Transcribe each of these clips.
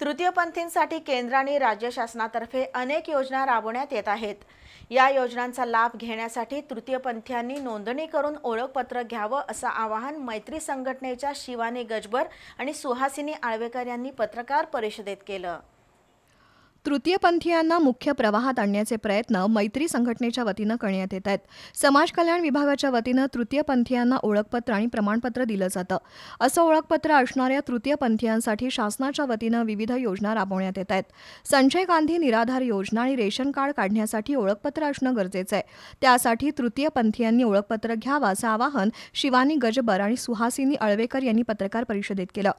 तृतीयपंथींसाठी केंद्र आणि राज्य शासनातर्फे अनेक योजना राबवण्यात येत आहेत. या योजनांचा लाभ घेण्यासाठी तृतीयपंथीयांनी नोंदणी करून ओळखपत्र घ्यावं असं आवाहन मैत्री संघटनेच्या शिवानी गजबर आणि सुहासिनी आळवेकर यांनी पत्रकार परिषदेत केलं. तृतीयपंथीयांना मुख्य प्रवाहात आणण्याचे प्रयत्न मैत्री संघटनेच्या वतीनं करण्यात येत आहेत. समाज कल्याण विभागाच्या वतीनं तृतीयपंथीयांना ओळखपत्र आणि प्रमाणपत्र दिलं जातं. असं ओळखपत्र असणाऱ्या तृतीयपंथीयांसाठी शासनाच्या वतीनं विविध योजना राबवण्यात येत आहेत. संजय गांधी निराधार योजना आणि रेशन कार्ड काढण्यासाठी ओळखपत्र असणं गरजेचं आहे. त्यासाठी तृतीयपंथीयांनी ओळखपत्र घ्यावं असं आवाहन शिवानी गजबर आणि सुहासिनी अळवेकर यांनी पत्रकार परिषदेत केलं.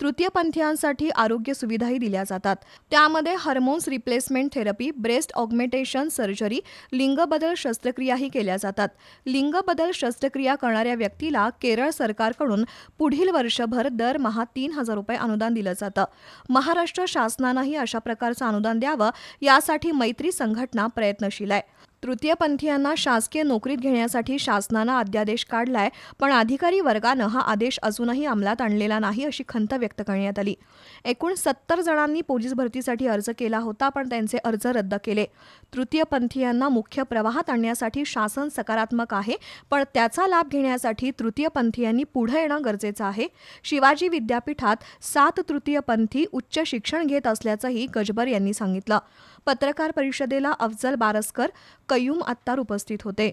तृतीयपंथीयांसाठी आरोग्य सुविधाही दिल्या जातात. त्यामध्ये hormones replacement therapy breast augmentation surgery लिंगबदल शस्त्रक्रियाही केल्या जातात. लिंगबदल शस्त्रक्रिया करणाऱ्या व्यक्तीला केरळ सरकारकडून पुढील वर्षभर दरमहा तीन हजार रुपये अनुदान दिलं जातं. महाराष्ट्र शासनानंही अशा प्रकारचं अनुदान द्यावं यासाठी मैत्री संघटना प्रयत्नशील आहे. तृतीयपंथीयांना शासकीय नोकरीत घेण्यासाठी शासनानं अध्यादेश काढलाय पण अधिकारी वर्गानं हा आदेश अजूनही अंमलात आणलेला नाही अशी खंत व्यक्त करण्यात आली. एकूण सत्तर जणांनी पोलीस भरतीसाठी अर्ज केला होता पण त्यांचे अर्ज रद्द केले. तृतीयपंथीयांना मुख्य प्रवाहात आणण्यासाठी शासन सकारात्मक आहे पण त्याचा लाभ घेण्यासाठी तृतीयपंथीयांनी पुढे येणं गरजेचं आहे. शिवाजी विद्यापीठात सात तृतीयपंथी उच्च शिक्षण घेत असल्याचंही गजबर यांनी सांगितलं. पत्रकार परिषदेला अफजल बारस्कर कयूम अत्तार उपस्थित होते.